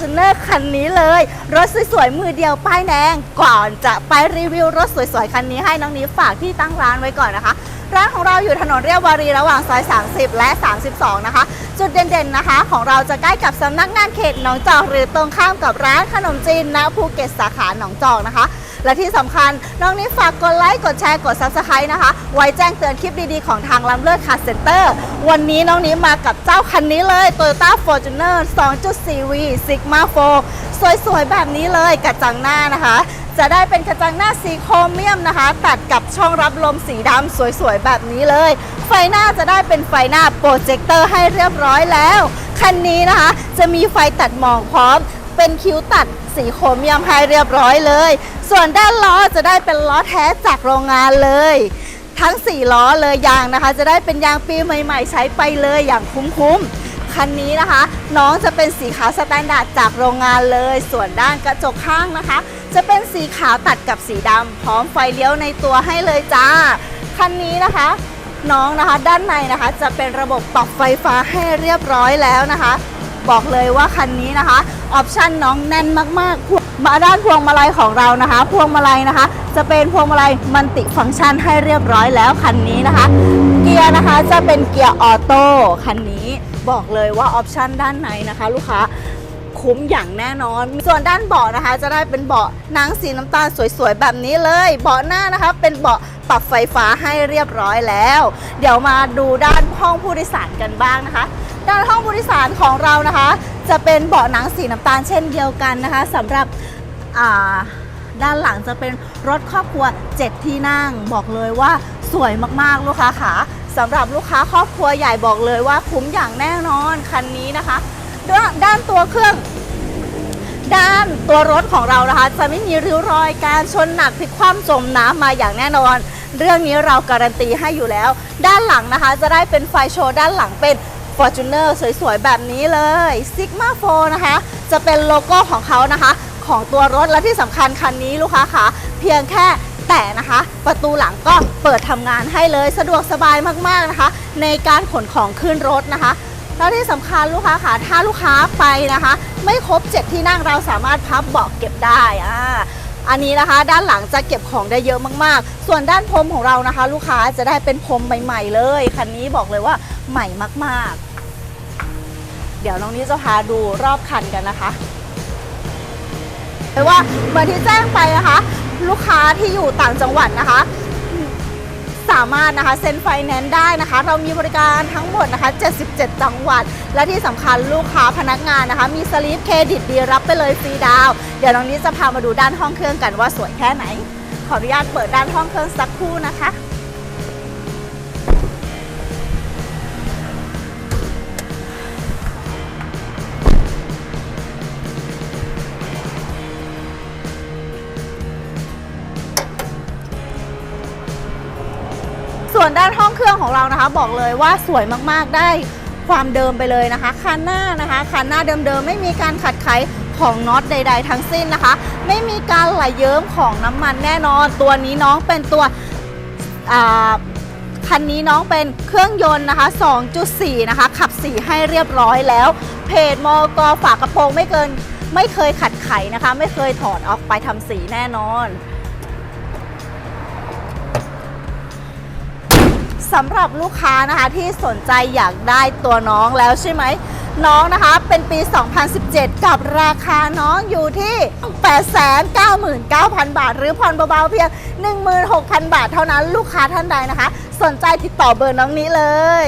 Fortuner คันนี้เลย รถสวยๆ มือเดียวป้ายแดง ก่อนจะไปรีวิวรถสวยๆ คันนี้ให้น้องนี้ฝากที่ตั้งร้านไว้ก่อนนะคะ ร้านของเราอยู่ถนนเรียบวารีระหว่างซอย 30 และ 32 นะคะ จุดเด่นๆนะคะ ของเราจะใกล้กับสำนักงานเขตหนองจอกหรือตรงข้ามกับร้านขนมจีนณภูเก็ตสาขาหนองจอกนะคะ และที่สำคัญน้องนี้ฝากกดไลค์ กดแชร์ กด Subscribe นะคะ ไว้แจ้งเตือนคลิปดีๆ ของทางลำเลิศคาร์เซ็นเตอร์ วันนี้น้องนี้มากับเจ้าคันนี้เลย Toyota Fortuner 2.4V Sigma 4สวยๆ แบบนี้เลยกระจังหน้านะคะจะได้เป็นกระจังหน้าสีโครเมียมนะคะ ตัดกับช่องรับลมสีดำสวยๆ แบบนี้เลย ไฟหน้าจะได้เป็นไฟหน้าโปรเจคเตอร์ให้เรียบร้อยแล้ว คันนี้นะคะ จะมีไฟตัดหมอกพร้อม เป็นคิ้วตัดสีโครเมียมให้เรียบร้อยเลย ส่วนด้านล้อจะได้เป็นล้อแท้จากโรงงานเลย ทั้ง 4 ล้อเลยยางนะคะ จะได้เป็นยางปีใหม่ ๆ ใช้ไปเลยอย่างคุ้มๆ คันนี้นะคะ น้องจะเป็นสีขาวสแตนดาร์ดจากโรงงานเลย ส่วนด้านกระจกข้างนะคะ จะเป็นสีขาวตัดกับสีดำพร้อมไฟเลี้ยวในตัวให้เลยจ้า คันนี้นะคะน้องนะคะด้านในนะคะจะเป็นระบบปรับไฟฟ้าให้เรียบร้อยแล้วนะคะ บอกเลยว่าคันนี้นะคะออปชั่นน้องแน่นมากๆมาด้านพวงมาลัยของเรานะคะ พวงมาลัยนะคะ จะเป็นพวงมาลัยมัลติฟังก์ชันให้เรียบร้อยแล้วคันนี้นะคะ เกียร์นะคะจะเป็นเกียร์ออโต้คันนี้บอกเลยว่าออปชั่นด้านในนะคะ ลูกค้าคุ้มอย่างแน่นอน ส่วนด้านเบาะนะคะ จะได้เป็นเบาะหนังสีน้ำตาลสวยๆแบบนี้เลย เบาะหน้านะคะ เป็นเบาะ ปรับไฟฟ้าให้เรียบร้อยแล้ว เดี๋ยวมาดูด้านห้องผู้โดยสารกันบ้างนะคะ ด้านห้องผู้โดยสารของเรานะคะ จะเป็นเบาะหนังสีน้ำตาลเช่นเดียวกันนะคะสำหรับด้านหลังจะเป็นรถครอบครัว 7 ที่นั่ง บอกเลยว่าสวยมากๆลูกค้าขาสำหรับลูกค้าครอบครัวใหญ่บอกเลยว่าคุ้มอย่างแน่นอนคันนี้นะคะด้านด้านตัวเครื่อง ด้านตัวรถของเรานะคะ จะไม่มีริ้วรอยการชนหนักพลิกคว่ำจมน้ำมาอย่างแน่นอน เรื่องนี้เราการันตีให้อยู่แล้ว ด้านหลังนะคะ จะได้เป็นไฟโชว์ด้านหลังเป็น Fortuner สวยๆ แบบนี้เลย Sigma 4 นะคะ จะเป็นโลโก้ของเขานะคะ ของตัวรถและที่สำคัญคันนี้ลูกค้าคะเพียงแค่แต่นะคะ ประตูหลังก็เปิดทำงานให้เลยสะดวกสบายมากๆนะคะ ในการขนของขึ้นรถนะคะแล้วที่สำคัญลูกค้าค่ะถ้าลูกค้าไปนะคะ ไม่ครบ7ที่นั่งเราสามารถพับเบาะเก็บได้อ่า อันนี้นะคะ ด้านหลังจะเก็บของได้เยอะมากๆ ส่วนด้านพรมของเรานะคะ ลูกค้าจะได้เป็นพรมใหม่ ๆ เลยคันนี้บอกเลยว่าใหม่มากๆ เดี๋ยวน้องนี้จะพาดูรอบคันกันนะคะแต่ว่าเหมือนที่แจ้งไปนะคะ ลูกค้าที่อยู่ต่างจังหวัดนะคะามารถนะคะเซ็นไฟแนนซ์ได้นะคะ เรามีบริการทั้งหมดนะคะ 77 จังหวัด และที่สำคัญลูกค้าพนักงานนะคะ มีสลิปเครดิตดีรับไปเลยฟรีดาว เดี๋ยวน้องนี้จะพามาดูด้านห้องเครื่องกันว่าสวยแค่ไหน ขออนุญาตเปิดด้านห้องเครื่องสักครู่นะคะ ส่วนด้านห้องเครื่องของเรานะคะ บอกเลยว่าสวยมากๆได้ความเดิมไปเลยนะคะคันหน้านะคะคันหน้าเดิมๆไม่มีการขัดไขของน็อตใด ๆ ทั้งสิ้นนะคะ ไม่มีการไหลเยิ้มของน้ำมันแน่นอน ตัวนี้น้องเป็นตัวอ่าคันนี้น้องเป็นเครื่องยนต์นะคะ 2.4 นะคะ ขับสีให้เรียบร้อยแล้ว เพจมกฝากระโปรงไม่เกิน ไม่เคยขัดไขนะคะ ไม่เคยถอดออกไปทำสีแน่นอน สำหรับลูกค้านะคะที่สนใจอยากได้ตัวน้องแล้วใช่ไหม น้องนะคะเป็นปี 2017 กับราคาน้องอยู่ที่ 899,000 บาท หรือผ่อนเบาๆเพียง 16,000 บาทเท่านั้นลูกค้าท่านใดนะคะ สนใจติดต่อเบอร์น้องนี้เลย